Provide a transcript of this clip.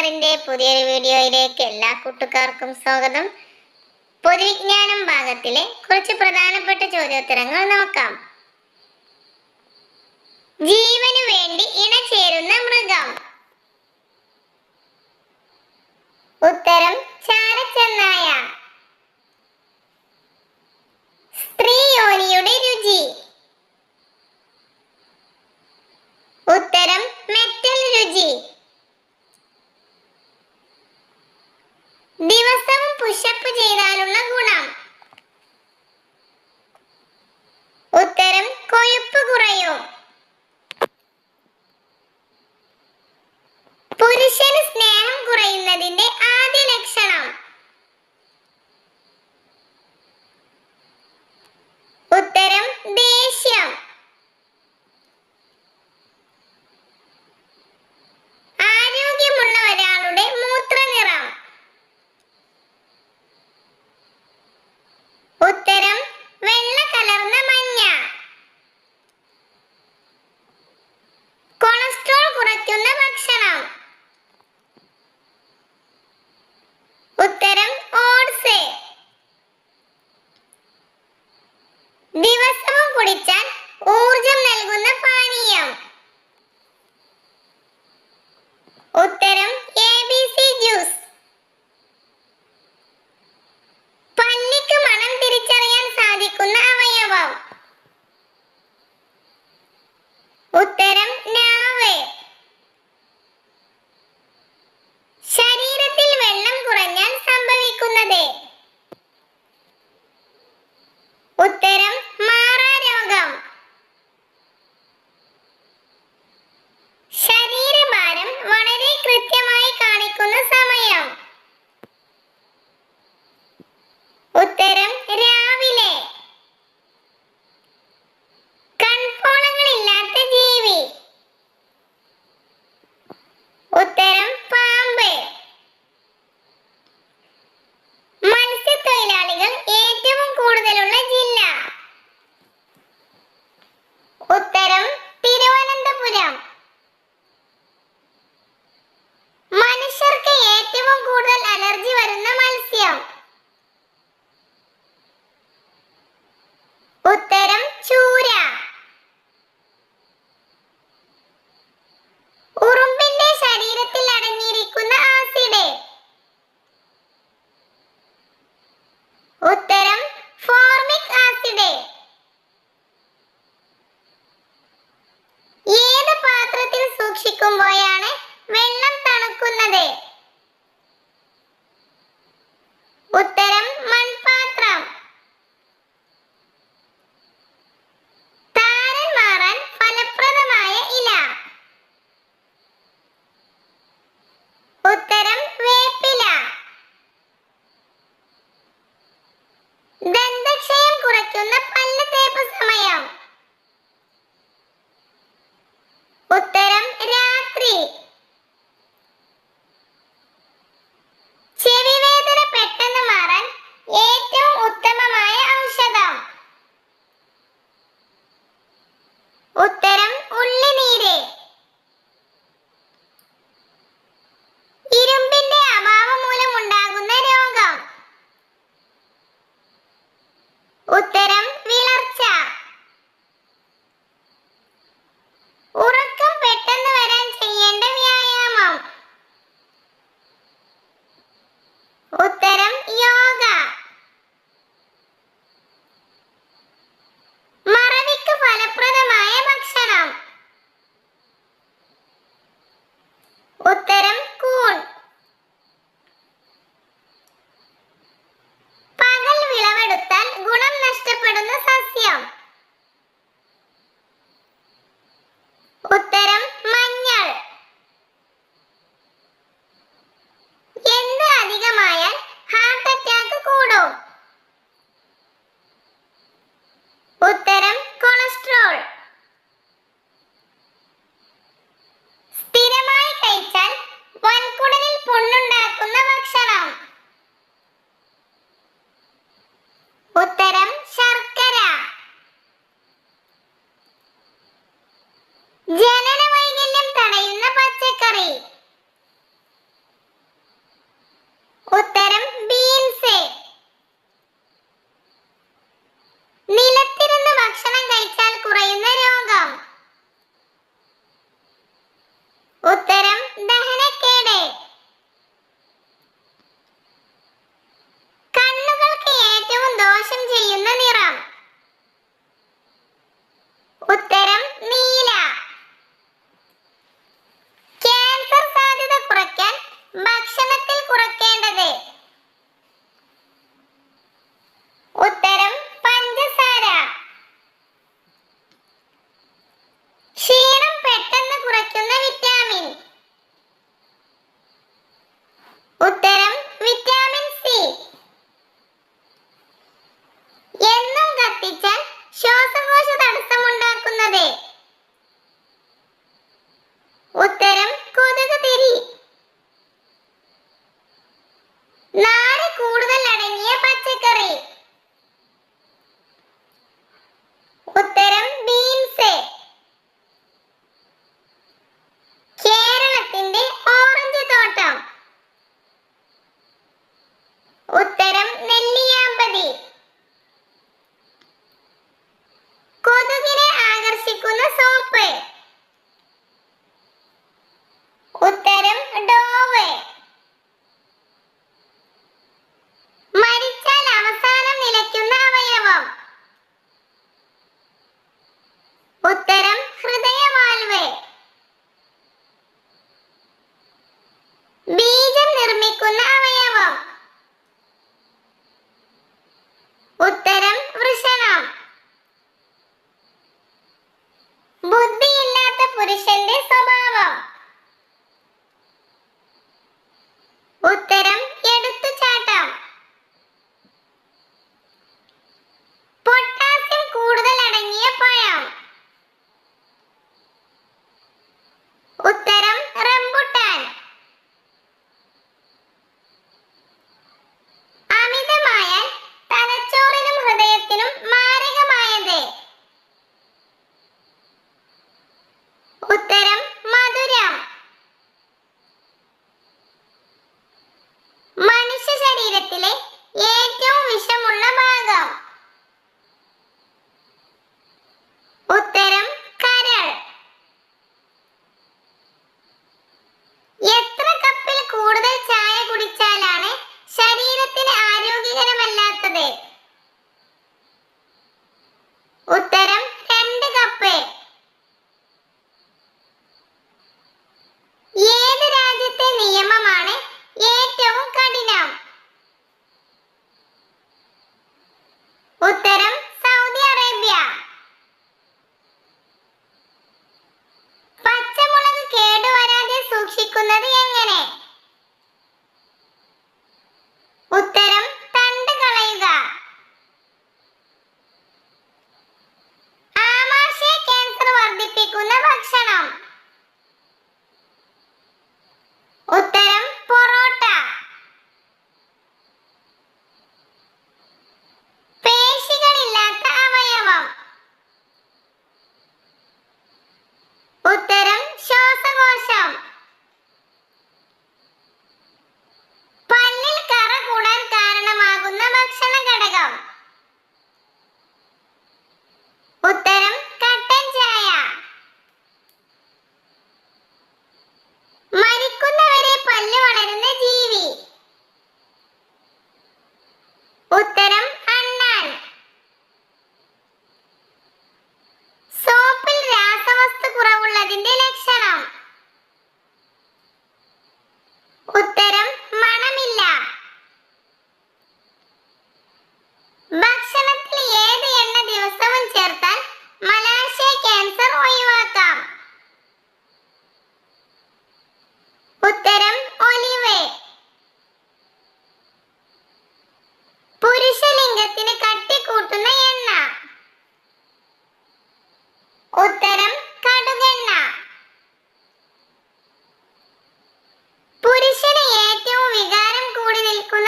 ടീച്ചറിന്റെ പുതിയൊരു വീഡിയോയിലേക്ക് എല്ലാ കൂട്ടുകാർക്കും സ്വാഗതം. പൊതുവിജ്ഞാനം ഭാഗത്തിലെ കുറച്ച് പ്രധാനപ്പെട്ട ചോദ്യോത്തരങ്ങൾ നോക്കാം. ജീവന് വേണ്ടി ഇണചേരുന്ന മൃഗം. ഉത്തരം പഠിച്ചാൽ ഊർജം നൽകുന്ന おって Otra sabah. usted